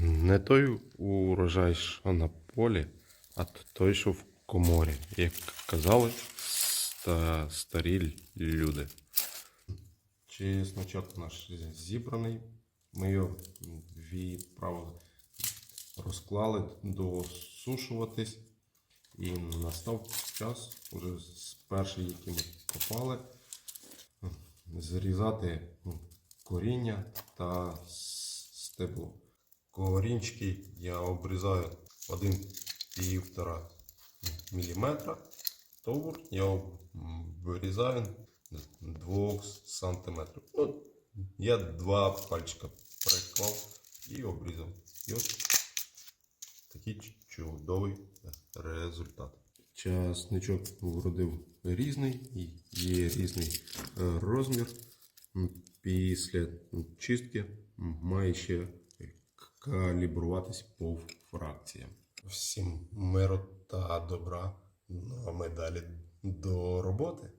Не той урожай, що на полі, а той, що в коморі, як казали ста, старі люди. Чесночок наш зібраний. Ми його відправили, розклали досушуватись. І настав час, уже з перших, які ми копали, зрізати коріння та стебло. Корінчики я обрізаю 1,5 мм. Товар я вирізаю 2 см. Ну, я два пальчика приклав і обрізав. І от такий чудовий результат. Часничок вродив різний, є різний е, розмір. Після чистки має ще калібруватись по фракціям. Всім миру та добра. Ну а ми далі до роботи.